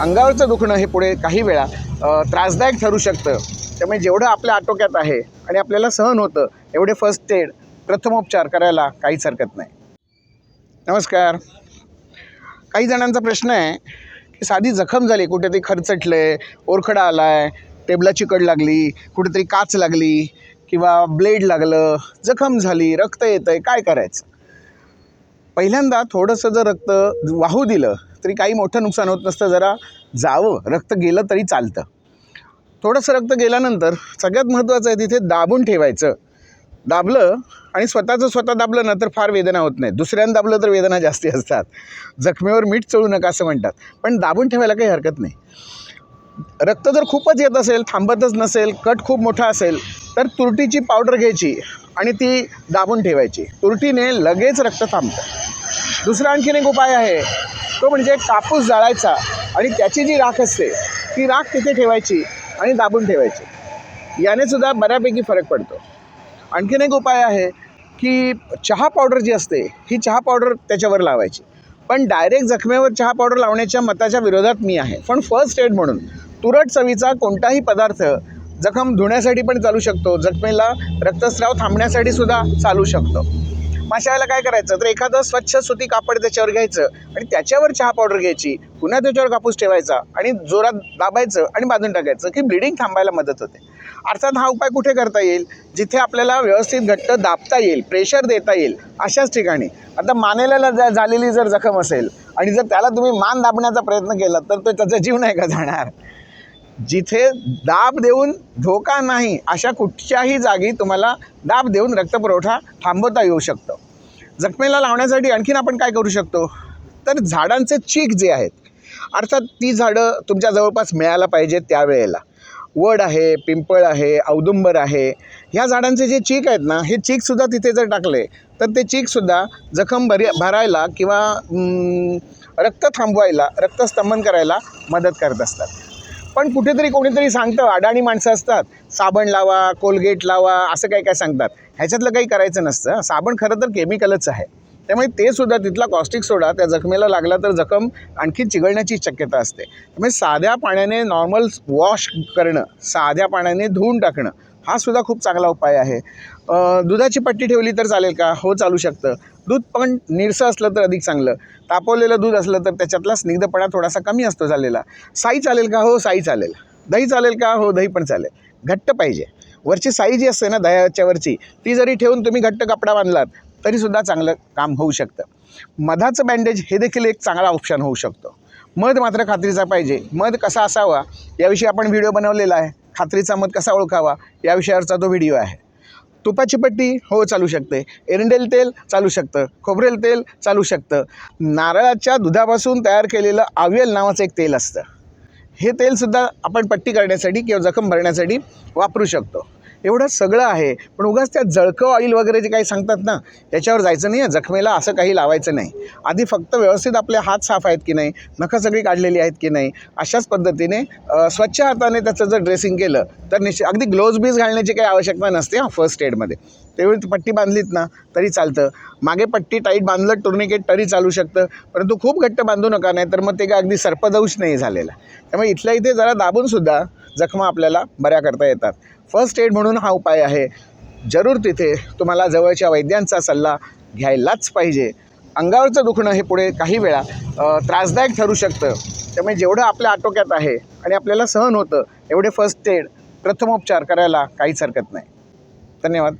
अंगावरचं दुखणं हे पुढे काही वेळा त्रासदायक ठरू शकतं. त्यामुळे जेवढं आपल्या आटोक्यात आहे आणि आपल्याला सहन होतं एवढे फर्स्ट एड प्रथमोपचार करायला काहीच हरकत नाही. नमस्कार. काही जणांचा प्रश्न आहे की साधी जखम झाली कुठेतरी आहे ओरखडा आला आहे टेबलाची कड लागली कुठेतरी काच लागली किंवा ब्लेड लागलं जखम झाली रक्त येतं आहे काय करायचं? पहिल्यांदा थोडंसं जर रक्त वाहू दिलं तरी काही मोठं नुकसान होत नसतं जरा जावं. रक्त गेलं तरी चालतं. थोडंसं रक्त गेल्यानंतर सगळ्यात महत्त्वाचं आहे तिथे दाबून ठेवायचं. दाबलं आणि स्वतःचं स्वतः दाबलं ना तर फार वेदना होत नाही दुसऱ्यानं दाबलं तर वेदना जास्ती असतात. जखमेवर मीठ चळू नका असं म्हणतात. पण दाबून ठेवायला काही हरकत नाही. रक्त जर खूपच येत असेल थांबतच नसेल कट खूप मोठा असेल तर तुरटीची पावडर घ्यायची आणि ती दाबून ठेवायची. तुरटीने लगेच रक्त थांबतं. दुसरा आणखीन एक उपाय आहे. तो म्हणजे कापूस जाळायचा आणि त्याची जी राख असते ती राख तिथे ठेवायची आणि दाबून ठेवायची. याने सुद्धा बऱ्यापैकी फरक पडतो. आणखीन एक उपाय आहे की चहा पावडर जी असते ही चहा पावडर त्याच्यावर लावायची. पण डायरेक्ट जखमेवर चहा पावडर लावण्याच्या मताच्या विरोधात मी आहे. पण फर्स्ट एड म्हणून तुरट चवीचा कोणताही पदार्थ जखम धुण्यासाठी पण चालू शकतो. जखमेला रक्तस्राव थांबण्यासाठी सुद्धा चालू शकतो. माशाला काय करायचं? तर एखादं स्वच्छ सुती कापड त्याच्यावर घ्यायचं आणि त्याच्यावर चहा पावडर घ्यायची. पुन्हा त्याच्यावर कापूस ठेवायचा आणि जोरात दाबायचं आणि बांधून टाकायचं की ब्लिडिंग थांबायला मदत होते. अर्थात हा उपाय कुठे करता येईल? जिथे आपल्याला व्यवस्थित घट्ट दाबता येईल प्रेशर देता येईल अशाच ठिकाणी. आता मानेल्याला जा झालेली जर जखम असेल आणि जर त्याला तुम्ही मान दाबण्याचा प्रयत्न केला तर तो त्याचा जीव नाही का जाणार? जिथे दाब देऊन धोका नाही अशा कुठच्याही जागी तुम्हाला दाब देऊन रक्तपुरवठा थांबवता येऊ शकतो. जखमेला लावण्यासाठी आणखीन आपण काय करू शकतो? तर झाडांचे चीक जे आहेत अर्थात ती झाडं तुमच्या जवळपास मिळायला पाहिजेत त्यावेळेला. वड आहे पिंपळ आहे औदुंबर आहे. ह्या झाडांचे जे चीक आहेत ना हे चीकसुद्धा तिथे जर टाकले तर ते चीकसुद्धा जखम भरी भरायला किंवा रक्त थांबवायला रक्तस्तंभन करायला मदत करत असतात. पण कुठेतरी कोणीतरी सांगतं अडाणी माणसं असतात. साबण लावा कोलगेट लावा असं काय काय सांगतात. ह्याच्यातलं काही करायचं नसतं. साबण खरं तर केमिकलच आहे. त्यामुळे ते सुद्धा तिथला कॉस्टिक सोडा त्या जखमेला लागला तर जखम आणखी चिघळण्याची शक्यता असते. त्यामुळे साध्या पाण्याने नॉर्मल वॉश करणं साध्या पाण्याने धुवून टाकणं हा सुद्धा खूप चांगला उपाय आहे. दुधाची पट्टी ठेवली तर चालेल का? हो चालू शकतं. दूध पण निरसं असलं तर अधिक चांगलं. तापवलेलं दूध असलं तर त्याच्यातला स्निग्धपणा थोडासा कमी असतो झालेला. साई चालेल का? हो साई चालेल. दही चालेल का? हो दही पण चालेल. घट्ट पाहिजे. वरची साई जी असते ना दह्याच्या वरची ती जरी ठेवून तुम्ही घट्ट कपडा बांधलात तरीसुद्धा चांगलं काम होऊ शकतं. मधाचं बँडेज हे देखील एक चांगला ऑप्शन होऊ शकतो. मध मात्र खात्रीचा पाहिजे. मध कसा असावा याविषयी आपण व्हिडिओ बनवलेला आहे. खात्रीचा मध कसा ओळखावा या विषयावरचा तो व्हिडिओ आहे. तुपाची पट्टी हो चालू शकते. एरंडेल तेल चालू शकतं. खोबरेल तेल चालू शकतं. नारळाच्या दुधापासून तयार केलेलं आवियल नावाचं एक तेल असतं. हे तेलसुद्धा आपण पट्टी करण्यासाठी किंवा जखम भरण्यासाठी वापरू शकतो. एवढं सगळं आहे. पण उगाच त्या जळकं ऑइल वगैरे जे काही सांगतात ना त्याच्यावर जायचं नाही आहे जखमेला असं काही लावायचं नाही. आधी फक्त व्यवस्थित आपले हात साफ आहेत की नाही नखं सगळी काढलेली आहेत की नाही अशाच पद्धतीने स्वच्छ हाताने त्याचं जर ड्रेसिंग केलं तर निश्चित अगदी ग्लोव्ज बीज घालण्याची काही आवश्यकता नसते हां फर्स्ट एडमध्ये तेवढी पट्टी बांधलीत ना तरी चालतं. मागे पट्टी टाईट बांधलं टुर्निकेट तरी चालू शकतं. परंतु खूप घट्ट बांधू नका नाही तर मग ते काय अगदी सर्पदंश नाही झालेला. त्यामुळे इथल्या इथे जरा दाबूनसुद्धा जखमा आपल्याला बऱ्या करता येतात. फर्स्ट एड म्हणून हा उपाय आहे. जरूर तिथे तुम्हाला जवळच्या वैद्यांचा सल्ला घ्यायलाच पाहिजे. अंगावरचं दुखणं हे पुढे काही वेळा त्रासदायक ठरू शकतं. त्यामुळे जेवढं आपल्या आटोक्यात आहे आणि आपल्याला सहन होतं एवढे फर्स्ट एड प्रथमोपचार करायला काहीच हरकत नाही. धन्यवाद.